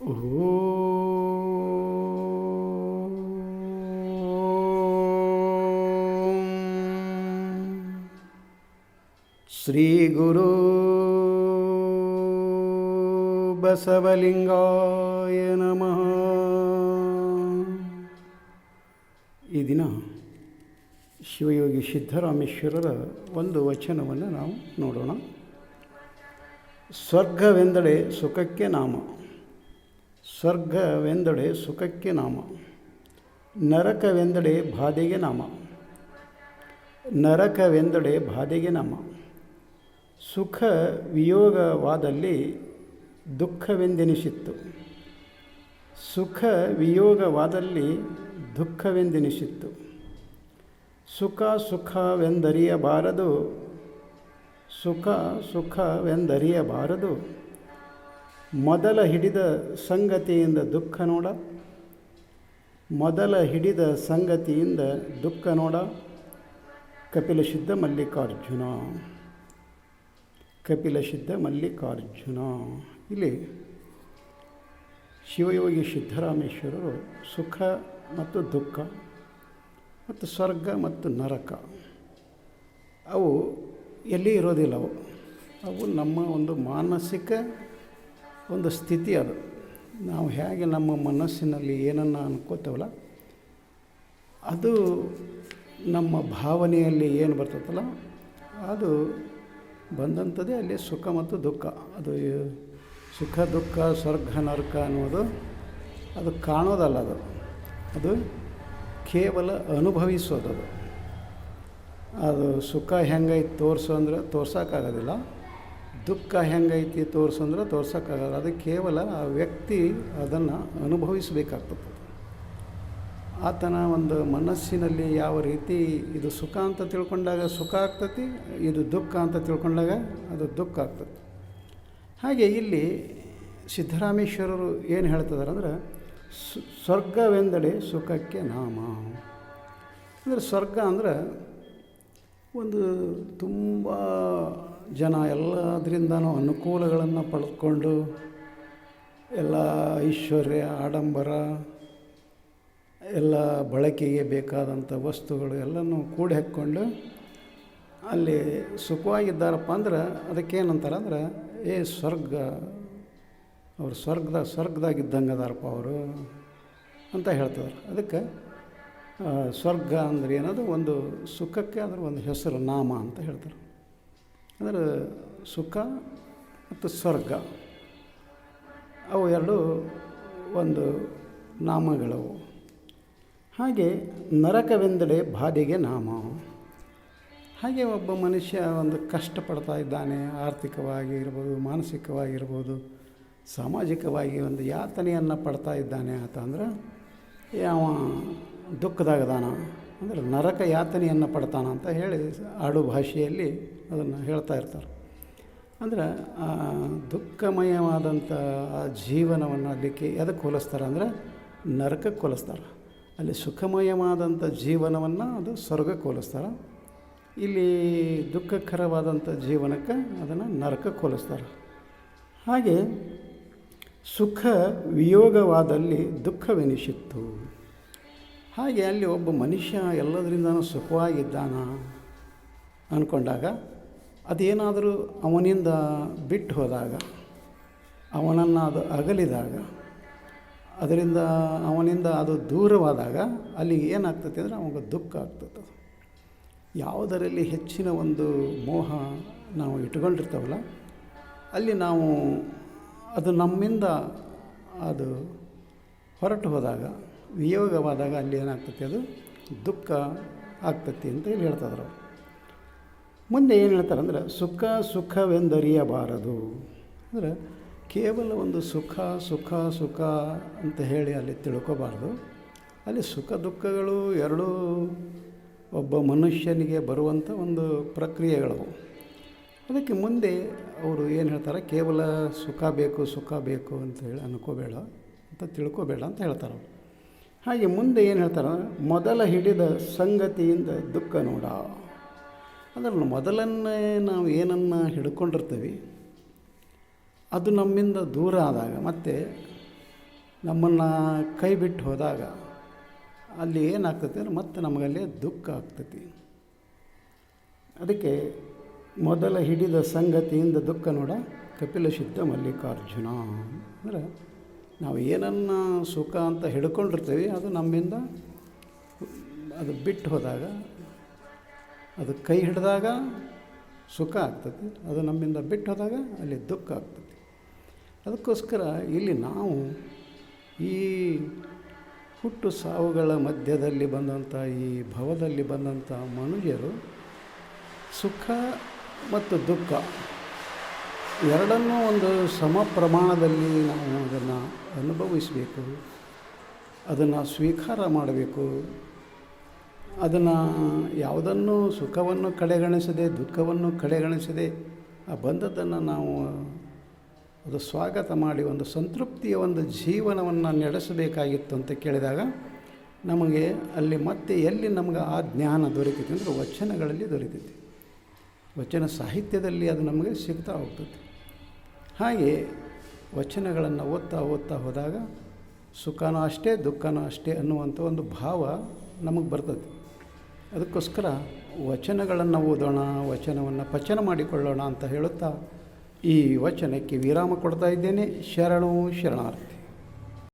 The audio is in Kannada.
ಶ್ರೀ ಗುರು ಬಸವಲಿಂಗಾಯ ನಮಃ ಈ ದಿನ ಶಿವಯೋಗಿ ಸಿದ್ದರಾಮೇಶ್ವರರ ಒಂದು ವಚನವನ್ನು ನಾವು ನೋಡೋಣ. ಸ್ವರ್ಗವೆಂದಡೆ ಸುಖಕ್ಕೆ ನಾಮ. ಸ್ವರ್ಗವೆಂದಡೆ ಸುಖಕ್ಕೆ ನಾಮ. ನರಕವೆಂದಡೆ ಬಾಧೆಗೆ ನಾಮ. ನರಕವೆಂದಡೆ ಬಾಧೆಗೆ ನಾಮ. ಸುಖ ವಿಯೋಗವಾದಲ್ಲಿ ದುಃಖವೆಂದೆನಿಸಿತ್ತು. ಸುಖ ವಿಯೋಗವಾದಲ್ಲಿ ದುಃಖವೆಂದೆನಿಸಿತ್ತು. ಸುಖ ಸುಖವೆಂದರಿಯಬಾರದು. ಸುಖ ಸುಖವೆಂದರಿಯಬಾರದು. ಮೊದಲ ಹಿಡಿದ ಸಂಗತಿಯಿಂದ ದುಃಖ ನೋಡ. ಮೊದಲ ಹಿಡಿದ ಸಂಗತಿಯಿಂದ ದುಃಖ ನೋಡ. ಕಪಿಲ ಸಿದ್ಧ ಮಲ್ಲಿಕಾರ್ಜುನ. ಕಪಿಲ ಸಿದ್ಧ ಮಲ್ಲಿಕಾರ್ಜುನ. ಇಲ್ಲಿ ಶಿವಯೋಗಿ ಸಿದ್ಧರಾಮೇಶ್ವರರು ಸುಖ ಮತ್ತು ದುಃಖ ಮತ್ತು ಸ್ವರ್ಗ ಮತ್ತು ನರಕ ಅವು ಎಲ್ಲಿ ಇರೋದಿಲ್ಲ ಅವು. ಅವು ನಮ್ಮ ಒಂದು ಮಾನಸಿಕ ಒಂದು ಸ್ಥಿತಿ ಅದು. ನಾವು ಹೇಗೆ ನಮ್ಮ ಮನಸ್ಸಿನಲ್ಲಿ ಏನನ್ನು ಅನ್ಕೋತೇವಲ್ಲ, ಅದು ನಮ್ಮ ಭಾವನೆಯಲ್ಲಿ ಏನು ಬರ್ತದಲ್ಲ ಅದು ಬಂದಂಥದ್ದೇ ಅಲ್ಲಿ ಸುಖ ಮತ್ತು ದುಃಖ. ಅದು ಸುಖ, ದುಃಖ, ಸ್ವರ್ಗ, ನರಕ ಅನ್ನೋದು ಅದು ಕಾಣೋದಲ್ಲ ಅದು. ಅದು ಕೇವಲ ಅನುಭವಿಸೋದು ಅದು. ಅದು ಸುಖ ಹೆಂಗೈತೆ ತೋರಿಸು ಅಂದರೆ ತೋರ್ಸೋಕ್ಕಾಗೋದಿಲ್ಲ. ದುಃಖ ಹೆಂಗೈತಿ ತೋರಿಸು ಅಂದ್ರೆ ತೋರ್ಸೋಕ್ಕಾಗಲ್ಲ. ಅದು ಕೇವಲ ಆ ವ್ಯಕ್ತಿ ಅದನ್ನು ಅನುಭವಿಸಬೇಕಾಗ್ತದೆ. ಆತನ ಒಂದು ಮನಸ್ಸಿನಲ್ಲಿ ಯಾವ ರೀತಿ ಇದು ಸುಖ ಅಂತ ತಿಳ್ಕೊಂಡಾಗ ಸುಖ ಆಗ್ತತಿ, ಇದು ದುಃಖ ಅಂತ ತಿಳ್ಕೊಂಡಾಗ ಅದು ದುಃಖ ಆಗ್ತದೆ. ಹಾಗೆ ಇಲ್ಲಿ ಸಿದ್ದರಾಮೇಶ್ವರರು ಏನು ಹೇಳ್ತಿದ್ದಾರೆ ಅಂದ್ರೆ ಸ್ವರ್ಗವೆಂದಡೆ ಸುಖಕ್ಕೆ ನಾಮ. ಅಂದರೆ ಸ್ವರ್ಗ ಅಂದ್ರೆ ಒಂದು ತುಂಬ ಜನ ಎಲ್ಲದರಿಂದನೂ ಅನುಕೂಲಗಳನ್ನು ಪಡೆದುಕೊಂಡು ಎಲ್ಲ ಐಶ್ವರ್ಯ, ಆಡಂಬರ, ಎಲ್ಲ ಬಳಕೆಗೆ ಬೇಕಾದಂಥ ವಸ್ತುಗಳು ಎಲ್ಲನೂ ಕೂಡಿ ಹಾಕ್ಕೊಂಡು ಅಲ್ಲಿ ಸುಖವಾಗಿದ್ದಾರಪ್ಪ ಅಂದ್ರೆ ಅದಕ್ಕೇನಂತಾರೆ ಅಂದ್ರೆ, ಏ ಸ್ವರ್ಗ, ಅವ್ರು ಸ್ವರ್ಗದ ಸ್ವರ್ಗದಾಗಿದ್ದಂಗೆ ಅದಾರಪ್ಪ ಅವರು ಅಂತ ಹೇಳ್ತಾರೆ ಅದಕ್ಕೆ ಸ್ವರ್ಗ ಅಂದ್ರೆ ಏನದು? ಒಂದು ಸುಖಕ್ಕೆ ಅದ್ರ ಒಂದು ಹೆಸರು, ನಾಮ ಅಂತ ಹೇಳ್ತಾರೆ. ಅಂದರೆ ಸುಖ ಮತ್ತು ಸ್ವರ್ಗ, ಅವು ಎರಡು ಒಂದು ನಾಮಗಳವು. ಹಾಗೆ ನರಕವೆಂದಡೆ ಬಾಧೆಗೆ ನಾಮ. ಹಾಗೆ ಒಬ್ಬ ಮನುಷ್ಯ ಒಂದು ಕಷ್ಟಪಡ್ತಾ ಇದ್ದಾನೆ, ಆರ್ಥಿಕವಾಗಿ ಇರ್ಬೋದು ಮಾನಸಿಕವಾಗಿರ್ಬೋದು ಸಾಮಾಜಿಕವಾಗಿ ಒಂದು ಯಾತನೆಯನ್ನು ಪಡ್ತಾ ಇದ್ದಾನೆ ಅಂತಂದ್ರೆ ಯಾವ ದುಃಖದಾಗದಾನ ಅಂದರೆ ನರಕ ಯಾತನೆಯನ್ನು ಪಡ್ತಾನ ಅಂತ ಹೇಳಿ ಆಡು ಭಾಷೆಯಲ್ಲಿ ಅದನ್ನು ಹೇಳ್ತಾ ಇರ್ತಾರೆ. ಅಂದ್ರೆ ಆ ದುಃಖಮಯವಾದಂಥ ಆ ಜೀವನವನ್ನು ಅದಕ್ಕೆ ಎದಕ್ಕೆ ಹೋಲಿಸ್ತಾರೆ ಅಂದ್ರೆ ನರಕಕ್ಕೆ ಹೋಲಿಸ್ತಾರೆ. ಅಲ್ಲಿ ಸುಖಮಯವಾದಂಥ ಜೀವನವನ್ನು ಅದು ಸ್ವರ್ಗಕ್ಕೆ ಹೋಲಿಸ್ತಾರೆ. ಇಲ್ಲಿ ದುಃಖಕರವಾದಂಥ ಜೀವನಕ್ಕೆ ಅದನ್ನು ನರಕಕ್ಕೆ ಹೋಲಿಸ್ತಾರೆ. ಹಾಗೆ ಸುಖ ವಿಯೋಗವಾದಲ್ಲಿ ದುಃಖವೆನಿಸಿತ್ತು. ಹಾಗೆ ಅಲ್ಲಿ ಒಬ್ಬ ಮನುಷ್ಯ ಎಲ್ಲದರಿಂದ ಸುಖವಾಗಿದ್ದಾನ ಅಂದ್ಕೊಂಡಾಗ ಅದೇನಾದರೂ ಅವನಿಂದ ಬಿಟ್ಟು ಹೋದಾಗ, ಅವನನ್ನು ಅದು ಅಗಲಿದಾಗ, ಅದರಿಂದ ಅವನಿಂದ ಅದು ದೂರವಾದಾಗ ಅಲ್ಲಿ ಏನಾಗ್ತದೆ ಅಂದರೆ ಅವನಿಗೆ ದುಃಖ ಆಗ್ತದೆ. ಯಾವುದರಲ್ಲಿ ಹೆಚ್ಚಿನ ಒಂದು ಮೋಹ ನಾವು ಇಟ್ಕೊಂಡಿರ್ತೇವಲ್ಲ ಅಲ್ಲಿ ನಾವು ಅದು ನಮ್ಮಿಂದ ಅದು ಹೊರಟು ಹೋದಾಗ ವಿಯೋಗವಾದಾಗ ಅಲ್ಲಿ ಏನಾಗ್ತತಿ ಅದು? ದುಃಖ ಆಗ್ತತಿ ಅಂತ ಹೇಳ್ತಿದ್ರು ಮುಂದೆ ಏನು ಹೇಳ್ತಾರೆ ಅಂದರೆ, ಸುಖ ಸುಖವೆಂದರಿಯಬಾರದು. ಅಂದರೆ ಕೇವಲ ಒಂದು ಸುಖ ಸುಖ ಸುಖ ಅಂತ ಹೇಳಿ ಅಲ್ಲಿ ತಿಳ್ಕೋಬಾರ್ದು. ಅಲ್ಲಿ ಸುಖ ದುಃಖಗಳು ಎರಡೂ ಒಬ್ಬ ಮನುಷ್ಯನಿಗೆ ಬರುವಂಥ ಒಂದು ಪ್ರಕ್ರಿಯೆಗಳು. ಅದಕ್ಕೆ ಮುಂದೆ ಅವರು ಏನು ಹೇಳ್ತಾರೆ, ಕೇವಲ ಸುಖ ಬೇಕು ಸುಖ ಬೇಕು ಅಂತ ಹೇಳಿ ಅನ್ಕೋಬೇಡ ಅಂತ ತಿಳ್ಕೋಬೇಡ ಅಂತ ಹೇಳ್ತಾರೆ ಹಾಗೆ ಮುಂದೆ ಏನು ಹೇಳ್ತಾರೆ? ಮೊದಲ ಹಿಡಿದ ಸಂಗತಿಯಿಂದ ದುಃಖ ನೋಡ. ಅಂದ್ರೆ ಮೊದಲನ್ನೇ ನಾವು ಏನನ್ನು ಹಿಡ್ಕೊಂಡಿರ್ತೀವಿ, ಅದು ನಮ್ಮಿಂದ ದೂರ ಆದಾಗ, ಮತ್ತು ನಮ್ಮನ್ನು ಕೈ ಬಿಟ್ಟು ಹೋದಾಗ ಅಲ್ಲಿ ಏನಾಗ್ತೈತಿ ಅಂದ್ರೆ ಮತ್ತೆ ನಮಗಲ್ಲಿ ದುಃಖ ಆಗ್ತೈತಿ. ಅದಕ್ಕೆ ಮೊದಲ ಹಿಡಿದ ಸಂಗತಿಯಿಂದ ದುಃಖ ನೋಡ ಕಪಿಲ ಶುದ್ಧ ಮಲ್ಲಿಕಾರ್ಜುನ. ಅಂದರೆ ನಾವು ಏನನ್ನು ಸುಖ ಅಂತ ಹಿಡ್ಕೊಂಡಿರ್ತೀವಿ, ಅದು ನಮ್ಮಿಂದ ಅದು ಬಿಟ್ಟು ಹೋದಾಗ, ಅದು ಕೈ ಹಿಡಿದಾಗ ಸುಖ ಆಗ್ತದೆ, ಅದು ನಮ್ಮಿಂದ ಬಿಟ್ಟು ಹೋದಾಗ ಅಲ್ಲಿ ದುಃಖ ಆಗ್ತದೆ. ಅದಕ್ಕೋಸ್ಕರ ಇಲ್ಲಿ ನಾವು ಈ ಹುಟ್ಟು ಸಾವುಗಳ ಮಧ್ಯದಲ್ಲಿ ಬಂದಂಥ, ಈ ಭವದಲ್ಲಿ ಬಂದಂಥ ಮನುಷ್ಯರು ಸುಖ ಮತ್ತು ದುಃಖ ಎರಡನ್ನೂ ಒಂದು ಸಮ ಪ್ರಮಾಣದಲ್ಲಿ ನಾವು ಅದನ್ನು ಅನುಭವಿಸಬೇಕು. ಅದನ್ನು ಸ್ವೀಕಾರ ಮಾಡಬೇಕು. ಅದನ್ನು ಯಾವುದನ್ನು ಸುಖವನ್ನು ಕಡೆಗಣಿಸದೆ, ದುಃಖವನ್ನು ಕಡೆಗಣಿಸದೆ, ಆ ಬಂದದ್ದನ್ನು ನಾವು ಅದು ಸ್ವಾಗತ ಮಾಡಿ ಒಂದು ಸಂತೃಪ್ತಿಯ ಒಂದು ಜೀವನವನ್ನು ನಡೆಸಬೇಕಾಗಿತ್ತು ಅಂತ ಕೇಳಿದಾಗ ನಮಗೆ ಅಲ್ಲಿ ಮತ್ತೆ ಎಲ್ಲಿ ನಮಗೆ ಆ ಜ್ಞಾನ ದೊರೀತೈತಿ ಅಂದರೆ ವಚನಗಳಲ್ಲಿ ದೊರೀತೈತಿ ವಚನ ಸಾಹಿತ್ಯದಲ್ಲಿ ಅದು ನಮಗೆ ಸಿಗ್ತಾ ಹೋಗ್ತದೆ ಹಾಗೆ ವಚನಗಳನ್ನು ಓದ್ತಾ ಓದ್ತಾ ಹೋದಾಗ ಸುಖನೂ ಅಷ್ಟೇ, ದುಃಖನೂ ಅಷ್ಟೇ ಅನ್ನುವಂಥ ಒಂದು ಭಾವ ನಮಗೆ ಬರ್ತದೆ. ಅದಕ್ಕೋಸ್ಕರ ವಚನಗಳನ್ನು ಓದೋಣ, ವಚನವನ್ನು ಪಚನ ಮಾಡಿಕೊಳ್ಳೋಣ ಅಂತ ಹೇಳುತ್ತಾ ಈ ವಚನಕ್ಕೆ ವಿರಾಮ ಕೊಡ್ತಾ ಇದ್ದೇನೆ. ಶರಣು ಶರಣಾರ್ಥಿ.